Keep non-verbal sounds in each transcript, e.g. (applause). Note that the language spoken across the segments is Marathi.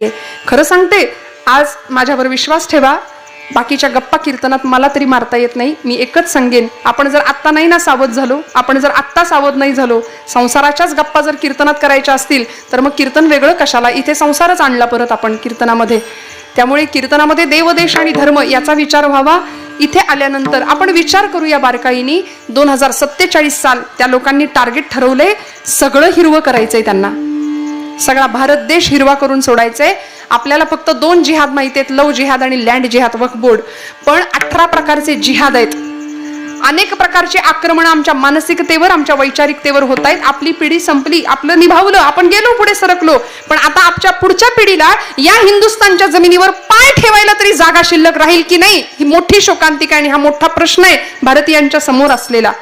खरं सांगते आज माझ्यावर विश्वास ठेवा. बाकीच्या गप्पा कीर्तनात मला तरी मारता येत नाही. मी एकच सांगेन आपण जर आत्ता नाही ना सावध झालो आपण जर आत्ता सावध नाही झालो संसाराच्याच गप्पा जर कीर्तनात करायच्या असतील तर मग कीर्तन वेगळं कशाला? इथे संसारच आणला परत आपण कीर्तनामध्ये. त्यामुळे कीर्तनामध्ये देवदेश आणि धर्म याचा विचार व्हावा. इथे आल्यानंतर आपण विचार करूया बारकाईनी. दोन हजार सत्तेचाळीस साल त्या लोकांनी टार्गेट ठरवलंय सगळं हिरवं करायचंय त्यांना. सगळा भारत देश हिरवा करून सोडायचंय आपल्याला फक्त दोन जिहाद माहिती आहेत लव जिहाद आणि लँड जिहाद वक्फ बोर्ड पण अठरा प्रकारचे जिहाद आहेत. अनेक प्रकारची आक्रमणं आमच्या मानसिकतेवर आमच्या वैचारिकतेवर होत आहेत. आपली पिढी संपली आपलं निभावलं आपण गेलो पुढे सरकलो. पण आता आमच्या पुढच्या पिढीला या हिंदुस्थानच्या जमिनीवर पाय ठेवायला तरी जागा शिल्लक राहील की नाही ही मोठी शोकांतिका आणि हा मोठा प्रश्न आहे भारतीयांच्या समोर असलेला.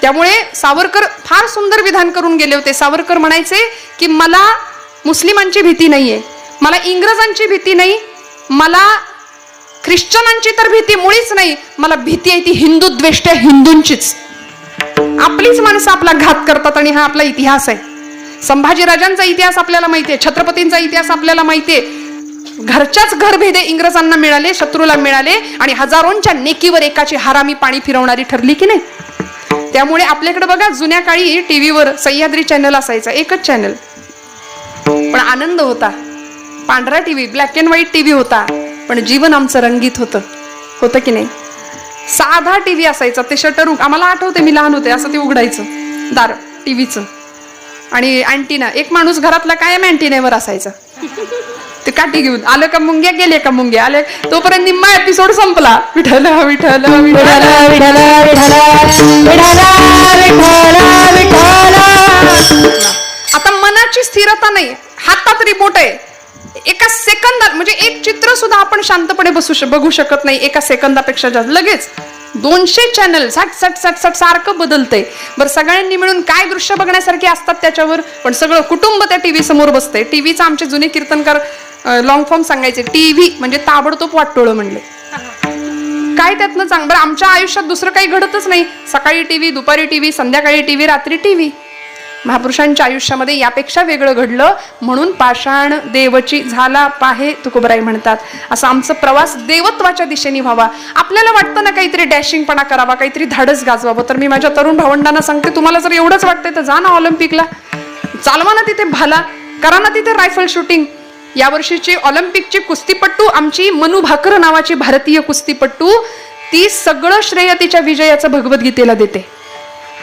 त्यामुळे सावरकर फार सुंदर विधान करून गेले होते. सावरकर म्हणायचे की मला मुस्लिमांची भीती नाहीये. मला इंग्रजांची भीती नाही. मला ख्रिश्चनांची तर भीती मुळीच नाही. मला भीती आहे ती हिंदू द्वेष्ट हिंदूंचीच. आपलीच माणसं आपला घात करतात आणि हा आपला इतिहास आहे. संभाजीराजांचा इतिहास आपल्याला माहिती आहे छत्रपतींचा इतिहास आपल्याला माहिती आहे घरच्याच घरभेदे इंग्रजांना मिळाले शत्रूला मिळाले आणि हजारोंच्या नेकीवर एकाची हारामी पाणी फिरवणारी ठरली की नाही? त्यामुळे आपल्याकडे बघा जुन्या काळी टीव्हीवर सह्याद्री चॅनल असायचा एकच चॅनल. पण आनंद होता. पांढरा TV black and white TV होता. पण जीवन आमचं रंगीत होतं. होतं की नाही? साधा टीव्ही असायचा ते शटर आम्हाला आठवते मी लहान होते असं ते उघडायचं दार टीव्हीचं. आणि अँटीना एक माणूस घरातला कायम अँटिनेवर असायचा. ते काठी घेऊन. आलं का मुंग्या? गेले का मुंग्या? आले. तोपर्यंत निम्मा एपिसोड संपला. विठल विठल विठल विठल आता मनाची स्थिरता नाही. हातात रिमोट आहे. एका सेकंदात म्हणजे एक चित्र सुद्धा आपण शांतपणे बसू बघू शकत नाही. एका सेकंदापेक्षा जास्त. लगेच दोनशे चॅनल साठ साठ साठ साठ सारखं बदलतंय. बरं सगळ्यांनी मिळून काय दृश्य बघण्यासारखे असतात त्याच्यावर? पण सगळं कुटुंब त्या टीव्ही समोर बसते टीव्हीचा आमचे जुने कीर्तनकार लॉंग फॉर्म सांगायचे. टीव्ही म्हणजे ताबडतोब वाटोळं म्हणले. काय त्यातनं सांग बरं आमच्या आयुष्यात दुसरं काही घडतच नाही. सकाळी टीव्ही दुपारी टीव्ही संध्याकाळी टीव्ही रात्री टीव्ही महापुरुषांच्या आयुष्यामध्ये यापेक्षा वेगळं घडलं. म्हणून पाषाण देवची झाला पाहे तुकोबराई म्हणतात. असं आमचं प्रवास देवत्वाच्या दिशेने व्हावा. आपल्याला वाटतं ना काहीतरी डॅशिंगपणा करावा काहीतरी धाडस गाजवावं. तर मी माझ्या तरुण भावंडांना सांगते तुम्हाला जर एवढंच वाटतंय तर जा ना ऑलिम्पिकला. चालवा ना तिथे भाला. करा ना तिथे रायफल शूटिंग. यावर्षीची ऑलिम्पिकची कुस्तीपट्टू आमची मनु भाकर नावाची भारतीय कुस्तीपट्टू ती सगळं श्रेय तिच्या विजयाचं भगवद्गीतेला देते.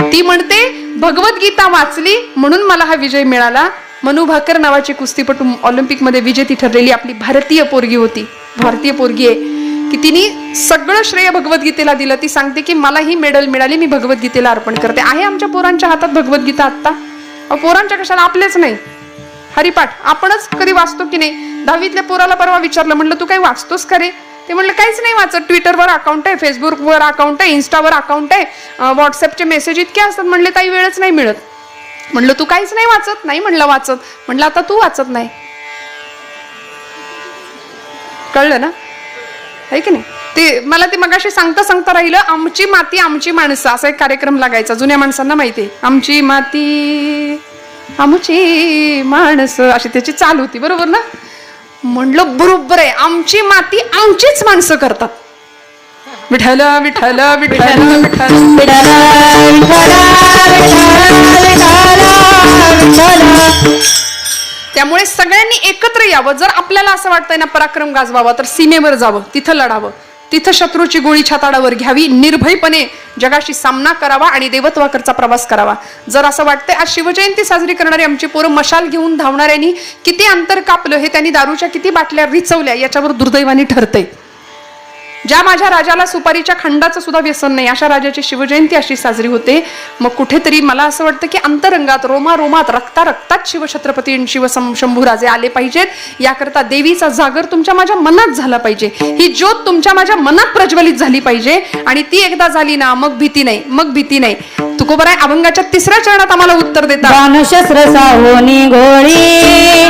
ती म्हणते भगवद्गीता वाचली म्हणून मला हा विजय मिळाला. मनु भाकर नावाची कुस्तीपटू ऑलिम्पिकमध्ये विजेती ठरलेली आपली भारतीय पोरगी होती. भारतीय पोरगी आहे. की तिने सगळं श्रेय भगवद्गीतेला दिलं ती सांगते की मला ही मेडल मिळाली मी भगवद्गीतेला अर्पण करते. आहे आमच्या पोरांच्या हातात भगवद्गीता आत्ता? पोरांच्या कशाला? आपलेच नाही. हरिपाठ आपणच कधी वाचतो की नाही? दहावीतल्या पोराला परवा विचारलं म्हणलं तू काही वाचतोस का रे? ते म्हणलं काहीच नाही वाचत. ट्विटरवर अकाउंट आहे फेसबुकवर अकाउंट आहे इन्स्टावर अकाउंट आहे. व्हॉट्सअपचे मेसेज इतके असतात. म्हणले ताई वेळच नाही मिळत. म्हणलं तू काहीच नाही वाचत? नाही म्हणलं वाचत. म्हणलं आता तू वाचत नाही. कळलं ना? आहे की नाही? ते मला ते मगाशी सांगता सांगता राहिलं आमची माती आमची माणसं असा एक कार्यक्रम लागायचा जुन्या माणसांना माहिती आहे. आमची माती आमची माणसं अशी त्याची चालू होती बरोबर ना? म्हणलं बरोबर आहे. आमची माती आमचीच माणसं करतात. विठल विठल विठल विठ्ठल. त्यामुळे सगळ्यांनी एकत्र यावं. जर आपल्याला असं वाटतंय ना पराक्रम गाजवावा तर सीमेवर जावं तिथं लढावं. तिथं शत्रूची गोळी छाताडावर घ्यावी निर्भयपणे जगाशी सामना करावा आणि देवत्वाकरचा प्रवास करावा. जर असं वाटतंय आज शिवजयंती साजरी करणारी आमची पोरं मशाल घेऊन धावणाऱ्यांनी किती अंतर कापलं हे त्यांनी दारूच्या किती बाटल्या रिचवल्या याच्यावर दुर्दैवाने ठरतंय. ज्या माझ्या राजाला सुपारीच्या खंडाचं सुद्धा व्यसन नाही अशा राजाची शिवजयंती अशी साजरी होते. मग कुठेतरी मला असं वाटतं की अंतरंगात रोमा रोमात रक्ता रक्तात शिवछत्रपती शिवसं शिव शंभूराजे आले पाहिजेत. याकरता देवीचा जागर तुमच्या माझ्या मनात झाला पाहिजे. ही ज्योत तुमच्या माझ्या मनात प्रज्वलित झाली पाहिजे आणि ती एकदा झाली ना मग भीती नाही मग भीती नाही. तुकोबराय अभंगाच्या तिसऱ्या चरणात आम्हाला उत्तर देतात बाणशस्त्र साहोनी घोळी.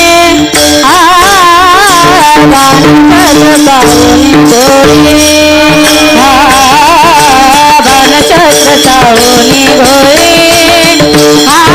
हा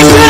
Jackson!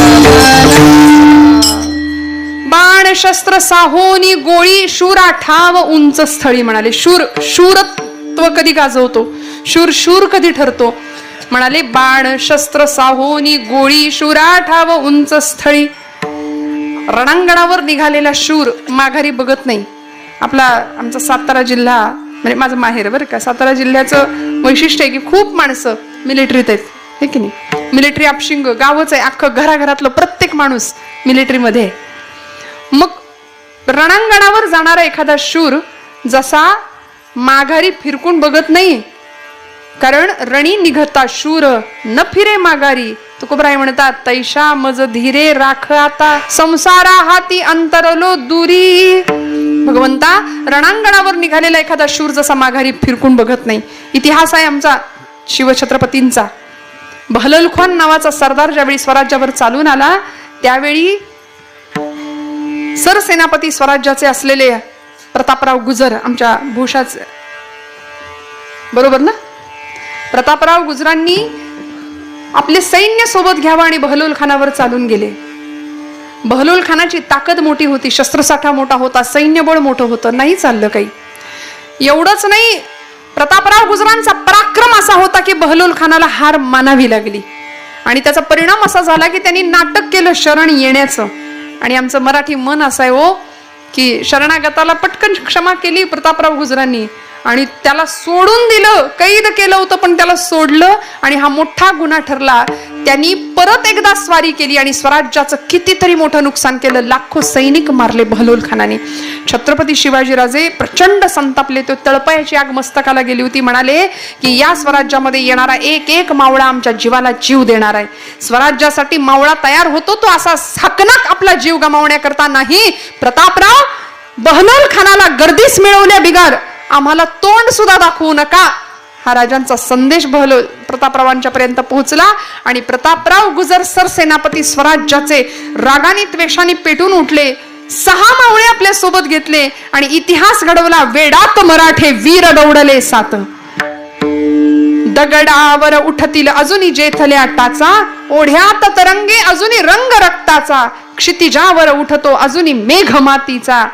साहोनी गोळी शूरा ठाव उंच स्थळी म्हणाले. शूर शूरत्व कधी गाजवतो? शूर शूर कधी ठरतो? म्हणाले बाण शस्त्र साहोनी गोळी शूरा ठाव उंच स्थळी. रणांगणावर निघालेला शूर माघारी बघत नाही. आपला आमचा सातारा जिल्हा म्हणजे माझं माहेर बरं का सातारा जिल्ह्याचं वैशिष्ट्य आहे की खूप माणसं मिलिटरीत आहेत. हे की नाही? मिलिटरी आपशिंग गावच आहे अख्खं घराघरातलं प्रत्येक माणूस मिलिटरीमध्ये मग रणांगणावर जाणारा एखादा शूर जसा माघारी फिरकून बघत नाही. कारण रणी निघता शूर न फिरे माघारी. तुकोबराय म्हणतात तैशा मज धीरे राख आता. संसारा हाती अंतरलो दुरी. भगवंता रणांगणावर निघालेला एखादा शूर जसा माघारी फिरकून बघत नाही. इतिहास आहे आमचा शिवछत्रपतींचा. बहललखान नावाचा सरदार ज्यावेळी स्वराज्यावर चालून आला त्यावेळी सरसेनापती स्वराज्याचे असलेले प्रतापराव गुजर आमच्या भूषाचे बरोबर ना? प्रतापराव गुजरांनी आपले सैन्य सोबत घ्यावं आणि बहलोल खानावर चालून गेले. बहलोल खानाची ताकद मोठी होती शस्त्रसाठा मोठा होता सैन्यबळ मोठं होतं नाही चाललं काही. एवढंच नाही प्रतापराव गुजरांचा पराक्रम असा होता की बहलोल खानाला हार मानावी लागली. आणि त्याचा परिणाम असा झाला की त्यांनी नाटक केलं शरण येण्याचं. आणि आमचं मराठी मन असं आहे हो की शरणागताला पटकन क्षमा केली प्रतापराव गुजरांनी. आणि त्याला सोडून दिलं कैद केलं होतं पण त्याला सोडलं आणि हा मोठा गुन्हा ठरला. त्यांनी परत एकदा स्वारी केली आणि स्वराज्याचं कितीतरी मोठं नुकसान केलं. लाखो सैनिक मारले बहलोल खानाने. छत्रपती शिवाजीराजे प्रचंड संतापले. तो तळपयाची आग मस्तकाला गेली होती. म्हणाले की या स्वराज्यामध्ये येणारा एक एक मावळा आमच्या जीवाला जीव देणार आहे. स्वराज्यासाठी मावळा तयार होतो तो असा हकनाक आपला जीव गमावण्याकरता नाही. प्रतापराव बहलोल खानाला गर्दीस मिळवल्या बिगार. आम्हाला तोंड सुद्धा दाखवू नका. हा राजांचा संदेश बहलो प्रतापरावांच्या पर्यंत पोहोचला आणि प्रतापराव गुजर सरसेनापती स्वराज्याचे रागाने त्वेषाने पेटून उठले. सहा मावळे आपल्यासोबत घेतले आणि इतिहास घडवला. वेडात मराठे वीर दौडले सात. दगडावर उठतील अजूनी जेथल्या टाचा ओढ्यात तरंगे अजूनी रंग रक्ताचा. क्षितिजावर उठतो अजूनी मेघ मातीचा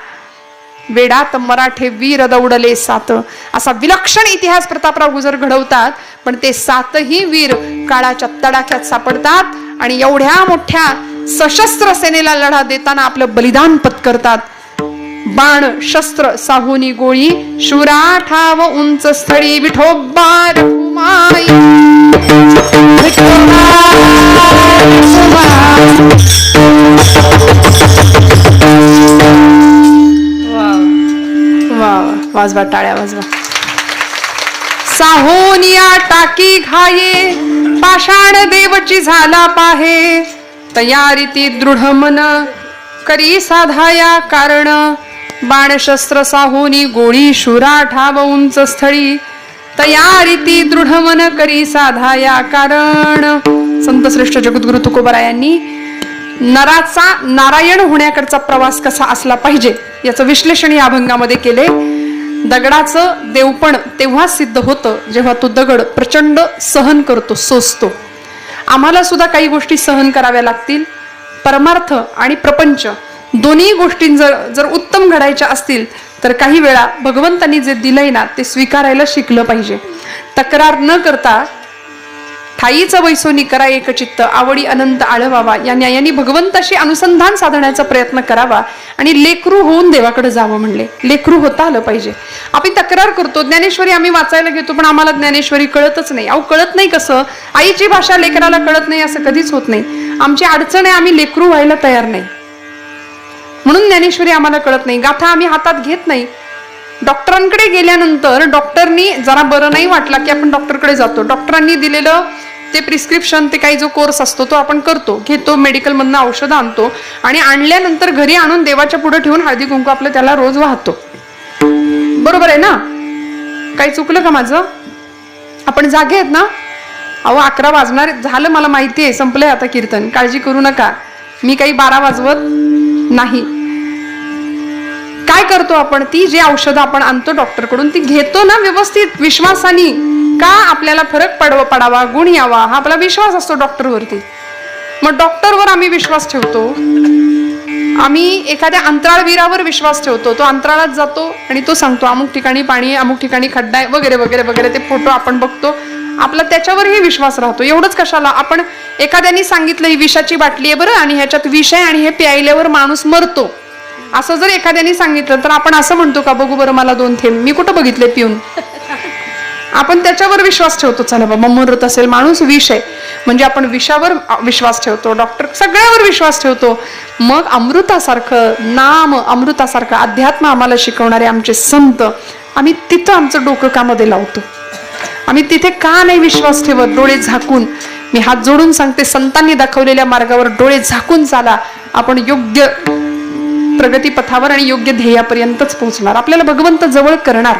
वेडात मराठे वीर दौडले सात. असा विलक्षण इतिहास प्रतापराव गुजर घडवतात पण ते सातही वीर काळाच्या तडाख्यात सापडतात आणि एवढ्या मोठ्या सशस्त्र सेनेला लढा देताना आपलं बलिदान पत्करतात. बाण शस्त्र साहुनी गोळी शुरा ठाव उंच स्थळी विठोबा रघुमाई वाजवा टाळ्या वाजवा. साहोनिया टाकी घाये पाषाण देवची झाला पाहे. तयारीती दृढ मन करी साधाया कारण. बाणशस्त्र साहोनी गोळी शुरा ठाव उंच स्थळी. तयारीती दृढ मन करी साधाया कारण. संत श्रेष्ठ जगद्गुरु तुकोबरायांनी नराचा नारायण होण्याकडचा प्रवास कसा असला पाहिजे याचं विश्लेषण या अभंगामध्ये केले. दगडाचं देवपण तेव्हा सिद्ध होतं जेव्हा तो दगड प्रचंड सहन करतो सोसतो. आम्हाला सुद्धा काही गोष्टी सहन कराव्या लागतील. परमार्थ आणि प्रपंच दोन्ही गोष्टी जर जर उत्तम घडायच्या असतील तर काही वेळा भगवंतांनी जे दिलंय ना ते स्वीकारायला शिकलं पाहिजे. तक्रार न करता थाईचं वैसोनी करा एकचित्त आवडी अनंत आळवावा. या न्यायाने भगवंताशी अनुसंधान साधण्याचा प्रयत्न करावा आणि लेकरू होऊन देवाकडे जावं म्हणले. लेकरू होता आलं पाहिजे. आपण तक्रार करतो ज्ञानेश्वरी आम्ही वाचायला घेतो पण आम्हाला ज्ञानेश्वरी कळतच नाही. अहो कळत नाही कसं? आईची भाषा लेकराला कळत नाही असं कधीच होत नाही. आमची अडचण आहे आम्ही लेकरू व्हायला तयार नाही. म्हणून ज्ञानेश्वरी आम्हाला कळत नाही. गाथा आम्ही हातात घेत नाही. डॉक्टरांकडे गेल्यानंतर डॉक्टरनी जरा बरं नाही वाटला की आपण डॉक्टरकडे जातो. डॉक्टरांनी दिलेलं ते प्रिस्क्रिप्शन ते काही जो कोर्स असतो तो आपण करतो. घेतो मेडिकलमधनं औषधं आणतो आणि आणल्यानंतर घरी आणून देवाच्या पुढे ठेवून हळदी कुंकू आपलं त्याला रोज वाहतो. बरोबर आहे ना? काही चुकलं का माझं? आपण जागे आहेत ना? अहो अकरा वाजणार झालं मला माहिती आहे. संपलंय आता कीर्तन. काळजी करू नका. मी काही बारा वाजवत नाही. काय करतो आपण? ती जी औषधं आपण आणतो डॉक्टरकडून ती घेतो ना व्यवस्थित विश्वासाने. का आपल्याला फरक पडव पडावा गुण यावा हा आपला विश्वास असतो डॉक्टरवरती. मग डॉक्टरवर आम्ही विश्वास ठेवतो. आम्ही एखाद्या अंतराळवीरावर विश्वास ठेवतो. तो अंतराळात जातो आणि तो सांगतो अमुक ठिकाणी पाणी आहे, अमुक ठिकाणी खड्डा आहे वगैरे वगैरे वगैरे ते फोटो आपण बघतो. आपला त्याच्यावरही विश्वास राहतो. एवढंच कशाला? आपण एखाद्याने सांगितलं ही विषाची बाटली आहे बरं आणि ह्याच्यात विष आहे आणि हे प्यायल्यावर माणूस मरतो. असं जर एखाद्याने सांगितलं तर आपण असं म्हणतो का बघू बरं मला दोन थेंब मी कुठं बघितले पिऊन? (laughs) आपण त्याच्यावर विश्वास ठेवतो चला बाबा मरत असेल माणूस विष आहे. म्हणजे आपण विषावर विश्वास ठेवतो डॉक्टर सगळ्यावर विश्वास ठेवतो. मग अमृतासारखं नाम अमृतासारखं अध्यात्म आम्हाला शिकवणारे आमचे संत आम्ही तिथं आमचं डोकं कामध्ये लावतो. आम्ही तिथे का नाही विश्वास ठेवत? डोळे झाकून. मी हात जोडून सांगते संतांनी दाखवलेल्या मार्गावर डोळे झाकून चाला. आपण योग्य प्रगतीपथावर आणि योग्य ध्येयापर्यंतच पोहोचणार. आपल्याला भगवंत जवळ करणार.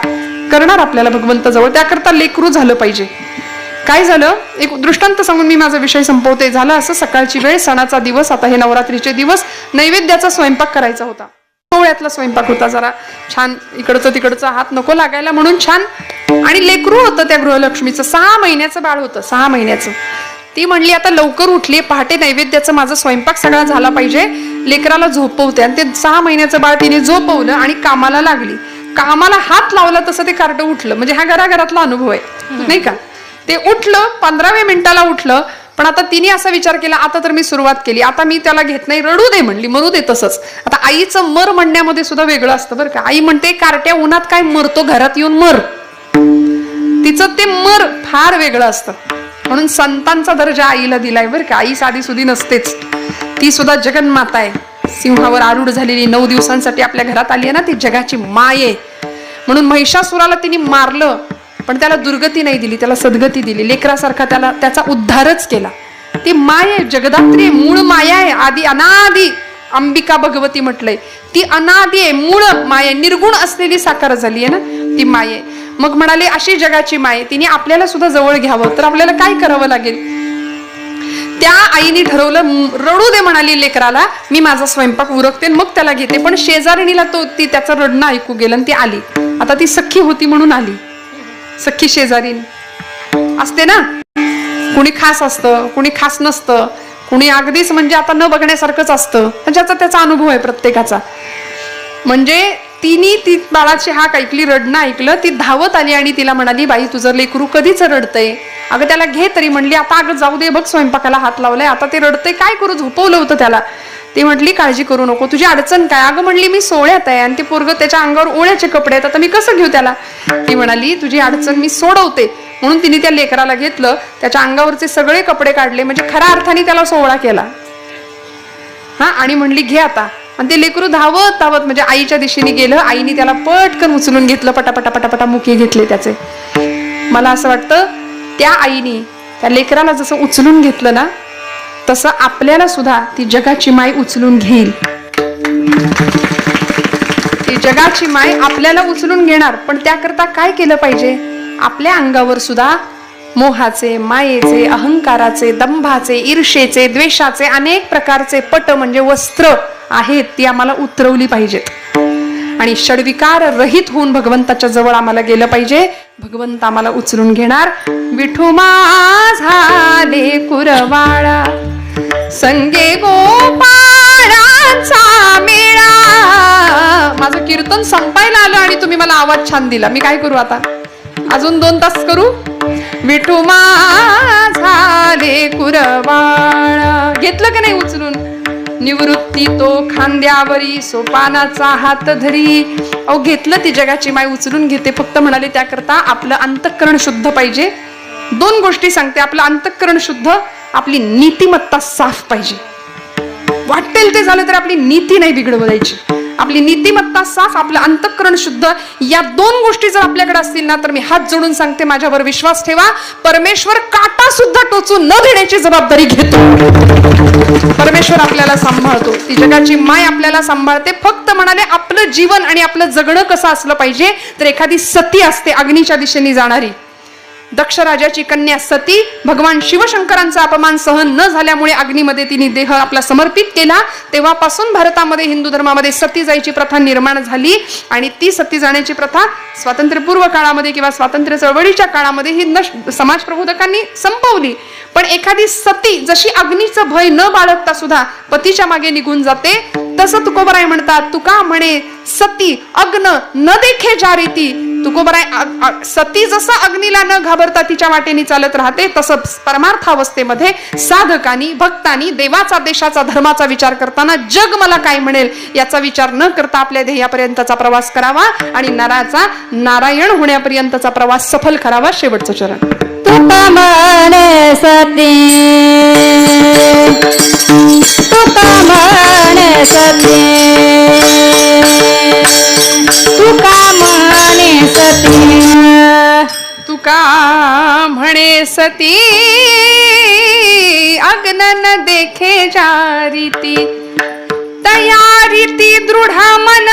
करणार आपल्याला भगवंत जवळ. त्याकरता लेकरू झालं पाहिजे. काय झालं? एक दृष्टांत सांगून मी माझा विषय संपवते. झालं असं सकाळची वेळ सणाचा दिवस आता हे नवरात्रीचे दिवस. नैवेद्याचा स्वयंपाक करायचा होता. पोळ्यातला स्वयंपाक होता जरा. छान इकडचं तिकडचा हात नको लागायला म्हणून छान. आणि लेकरू होतं त्या गृहलक्ष्मीचं. सहा महिन्याचं बाळ होतं. सहा महिन्याचं. ती म्हणली आता लवकर उठली पहाटे नैवेद्याचा माझा स्वयंपाक सगळा झाला पाहिजे. लेकराला झोपवते आणि ते सहा महिन्याचं बाळ तिने झोपवलं आणि कामाला लागली. कामाला हात लावला तसं ते कार्ट उठलं. म्हणजे हा घराघरातला अनुभव आहे नाही का? ते उठलं पंधराव्या मिनिटाला उठलं पण आता तिने असा विचार केला आता तर मी सुरुवात केली आता मी त्याला घेत नाही रडू दे म्हणली मरू दे तसंच. आता आईचं मर म्हणण्यामध्ये सुद्धा वेगळं असतं बरं का. आई म्हणते कार्ट्या उन्हात काय मरतो घरात येऊन मर. तिचं ते मर फार वेगळं असतं. म्हणून संतांचा दर्जा आईला दिलाय बरं का. आई साधी सुधी नसतेच. ती सुद्धा जगन्माता आहे. सिंहावर आरूढ झालेली नऊ दिवसांसाठी आपल्या घरात आली आहे ना ती जगाची माय. आहे म्हणून महिषासुराला तिने मारलं पण त्याला दुर्गती नाही दिली त्याला सद्गती दिली. लेकरासारखा त्याला त्याचा उद्धारच केला. ती माय आहे जगदात्री आहे मूळ माया आहे आदी अनादी. अंबिका भगवती म्हटलंय. ती अनादी आहे मूळ माय. निर्गुण असलेली साकार झाली आहे ना ती माय. आहे मग म्हणाले अशी जगाची माय तिने आपल्याला सुद्धा जवळ घ्यावं. तर आपल्याला काय करावं लागेल? त्या आईने ठरवलं रडू दे म्हणाली लेकराला. मी माझा स्वयंपाक उरकते मग त्याला घेते. पण शेजारणीला तो ती त्याचं रडणं ऐकू गेलं आणि ती आली. आता ती सख्खी होती म्हणून आली. सख्खी शेजारीन. असते ना? कुणी खास असतं कुणी खास नसतं. कुणी अगदीच म्हणजे आता न बघण्यासारखंच असतं. ज्याचा त्याचा अनुभव आहे प्रत्येकाचा. म्हणजे तिने ती बाळाची हाक ऐकली रडणं ऐकलं ती धावत आली आणि तिला म्हणाली बाई तुझं लेकरू कधीच रडतंय? अगं त्याला घे तरी म्हणली आता अगं जाऊ दे बघ स्वयंपाकाला हात लावलाय आता ते रडतंय काय करू झोपवलं होतं त्याला. ती म्हटली काळजी करू नको तुझी अडचण काय? अगं म्हणली मी सोळ्यात आहे आणि ते पोरग त्याच्या अंगावर ओळ्याचे कपडे आहेत आता मी कसं घेऊ त्याला? ती म्हणाली तुझी अडचण मी सोडवते. म्हणून तिने त्या लेकराला घेतलं त्याच्या अंगावरचे सगळे कपडे काढले म्हणजे खऱ्या अर्थाने त्याला सोहळा केला. हा आणि म्हणली घे आता. आणि ते लेकरू धावत धावत म्हणजे आईच्या दिशेने गेलं आईने त्याला पटकन उचलून घेतलं पटापटा पटापटा मुके घेतले त्याचे. मला असं वाटतं त्या आईने त्या लेकराला जसं उचलून घेतलं ना तसं आपल्याला सुद्धा ती जगाची माय उचलून घेईल. ती जगाची माय आपल्याला उचलून घेणार पण त्याकरता काय केलं पाहिजे? आपल्या अंगावर सुद्धा मोहाचे मायेचे अहंकाराचे दंभाचे ईर्षेचे द्वेषाचे अनेक प्रकारचे पट म्हणजे वस्त्र आहेत ती आम्हाला उतरवली पाहिजेत. आणि षडविकार रहित होऊन भगवंताच्या जवळ आम्हाला गेलं पाहिजे. भगवंत आम्हाला उचलून घेणार. विठू झाले कुरवाळा संगे गोपाळाचा मेळा. माझं कीर्तन संपायला आलं आणि तुम्ही मला आवाज छान दिला. मी काय करू आता? अजून दोन तास करू? विठू झाले कुरवाळा घेतलं की नाही उचलून? निवृत्ती तो खांद्यावरी सोपानाचा हात धरी. अहो घेतलं ती जगाची माय उचलून घेते. फक्त म्हणाले त्याकरता आपलं अंतःकरण शुद्ध पाहिजे. दोन गोष्टी सांगते आपलं अंतःकरण शुद्ध आपली नीतिमत्ता साफ पाहिजे. वाटेल ते झालं तर आपली नीती नाही बिघडवायची. आपली नीतिमत्ता साफ आपलं अंतःकरण शुद्ध या दोन गोष्टी जर आपल्याकडे असतील ना तर मी हात जोडून सांगते माझ्यावर विश्वास ठेवा. परमेश्वर काटा सुद्धा टोचू न देण्याची जबाबदारी घेतो. परमेश्वर आपल्याला सांभाळतो. ती जगाची माय आपल्याला सांभाळते. फक्त म्हणाले आपलं जीवन आणि आपलं जगणं कसं असलं पाहिजे तर एखादी सती असते अग्नीच्या दिशेने जाणारी. दक्ष राजाची कन्या सती भगवान शिवशंकरांचा अपमान सहन न झाल्यामुळे अग्नीमध्ये तिने देह आपला समर्पित केला. तेव्हापासून भारतामध्ये हिंदू धर्मामध्ये सती जायची प्रथा निर्माण झाली आणि ती सती जाण्याची प्रथा स्वातंत्र्यपूर्व काळामध्ये किंवा स्वातंत्र्य चळवळीच्या काळामध्ये ही नश समाज प्रबोधकांनी संपवली. पण एखादी सती जशी अग्नीचं भय न बाळगता सुद्धा पतीच्या मागे निघून जाते तसं तुकोबराय म्हणतात तुका म्हणे सती अग्न न देखे जारीती तुकोबराय सती जसं अग्नीला न घाबरता तिच्या वाटेने चालत राहते तसं परमार्थावस्थेमध्ये साधकानी भक्तानी देवाचा देशाचा धर्माचा विचार करताना जग मला काय म्हणेल याचा विचार न करता आपल्या ध्येयापर्यंतचा प्रवास करावा आणि नराचा नारायण होण्यापर्यंतचा प्रवास सफल करावा शेवटचं चरण. तुका सती. सती अग्न न देखे जारीती. तयारीती दृढ मन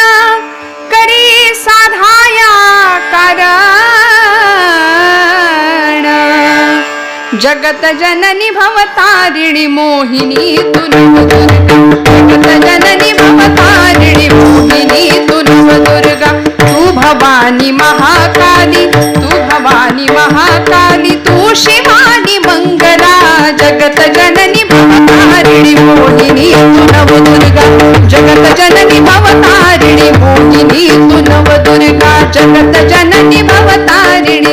करी साधाया कारण. जगत जननी भवतारिणी मोहिनी तुन. जगत जननी भवतारिणी मोहिनी तु भवानी महाकाली तू भवानी महाकाली तू शिवानी मंगला जगत जननी भवतारिणी मोहिनी तू नवदुर्गा जगत जननी भवतारिणी मोहिनी तू नवदुर्गा जगत जननी भवतारिणी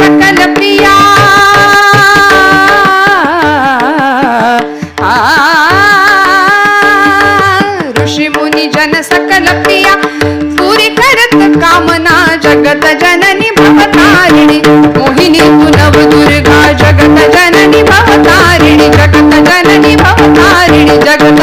सकल प्रिया ऋषी मुनी जन सकल प्रिया पूरी करत कामना जगत जननी भवतारिणी। मोहिनी तू नवदुर्गा जगत जननी भवतारिणी। जगत जननी भवतारिणी। जगत